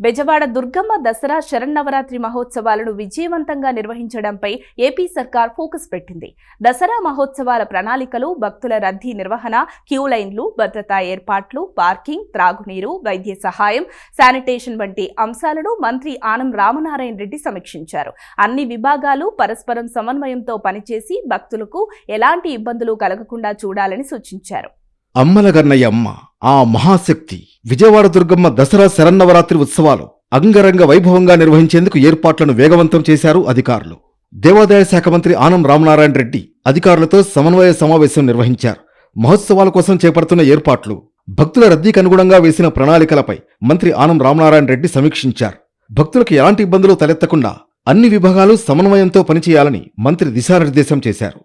బెజవాడ దుర్గమ్మ దసరా శరన్నవరాత్రి మహోత్సవాలను విజయవంతంగా నిర్వహించడంపై ఏపీ సర్కార్ ఫోకస్ పెట్టింది. దసరా మహోత్సవాల ప్రణాళికలు భక్తుల రద్దీ నిర్వహణ క్యూ లైన్లు భద్రతా ఏర్పాట్లు పార్కింగ్ త్రాగునీరు వైద్య సహాయం శానిటేషన్ వంటి అంశాలను మంత్రి ఆనం రామనారాయణ రెడ్డి సమీక్షించారు. అన్ని విభాగాలు పరస్పరం సమన్వయంతో పనిచేసి భక్తులకు ఎలాంటి ఇబ్బందులు కలగకుండా చూడాలని సూచించారు. అమ్మలగన్నయ్య అమ్మ. ఆ మహాశక్తి విజయవాడ దుర్గమ్మ దసరా శరన్నవరాత్రి ఉత్సవాలు అంగరంగ వైభవంగా నిర్వహించేందుకు ఏర్పాట్లను వేగవంతం చేశారు అధికారులు. దేవాదాయ శాఖ మంత్రి ఆనం రామనారాయణ రెడ్డి అధికారులతో సమన్వయ సమావేశం నిర్వహించారు. మహోత్సవాల కోసం చేపడుతున్న ఏర్పాట్లు భక్తుల రద్దీకి అనుగుణంగా వేసిన ప్రణాళికలపై మంత్రి ఆనం రామనారాయణ రెడ్డి సమీక్షించారు. భక్తులకు ఎలాంటి ఇబ్బందులు తలెత్తకుండా అన్ని విభాగాలు సమన్వయంతో పనిచేయాలని మంత్రి దిశానిర్దేశం చేశారు.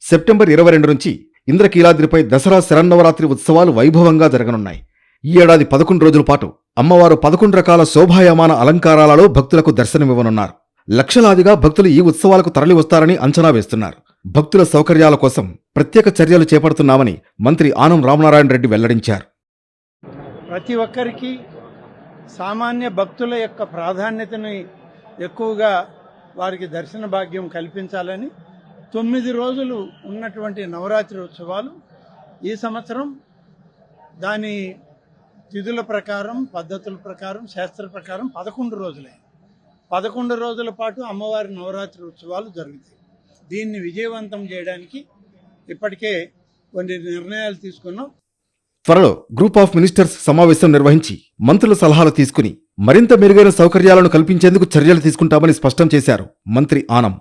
సెప్టెంబర్ ఇరవై రెండు నుంచి ఇంద్రకీలాద్రిపై దసరా శరన్నవరాత్రి ఉత్సవాలు వైభవంగా జరగనున్నాయి. ఈ ఏడాది పదకొండు రోజుల పాటు అమ్మవారు పదకొండు రకాల శోభాయమాన అలంకారాలలో భక్తులకు దర్శనమివ్వనున్నారు. లక్షలాదిగా భక్తులు ఈ ఉత్సవాలకు తరలివస్తారని అంచనా వేస్తున్నారు. భక్తుల సౌకర్యాల కోసం ప్రత్యేక చర్యలు చేపడుతున్నామని మంత్రి ఆనం రామనారాయణ రెడ్డి వెల్లడించారు. ప్రతి ఒక్కరికి సామాన్య భక్తుల యొక్క ప్రాధాన్యతని ఎక్కువగా వారికి దర్శన భాగ్యం కల్పించాలని తొమ్మిది రోజులు ఉన్నటువంటి నవరాత్రి ఉత్సవాలు. ఈ సంవత్సరం దాని తిథుల ప్రకారం పద్ధతుల ప్రకారం శాస్త్ర ప్రకారం పదకొండు రోజులే. పదకొండు రోజుల పాటు అమ్మవారి నవరాత్రి ఉత్సవాలు జరుగుతాయి. దీన్ని విజయవంతం చేయడానికి ఇప్పటికే కొన్ని నిర్ణయాలు తీసుకున్నాం. త్వరలో గ్రూప్ ఆఫ్ మినిస్టర్స్ సమావేశం నిర్వహించి మంత్రుల సలహాలు తీసుకుని మరింత మెరుగైన సౌకర్యాలను కల్పించేందుకు చర్యలు తీసుకుంటామని స్పష్టం చేశారు మంత్రి ఆనం.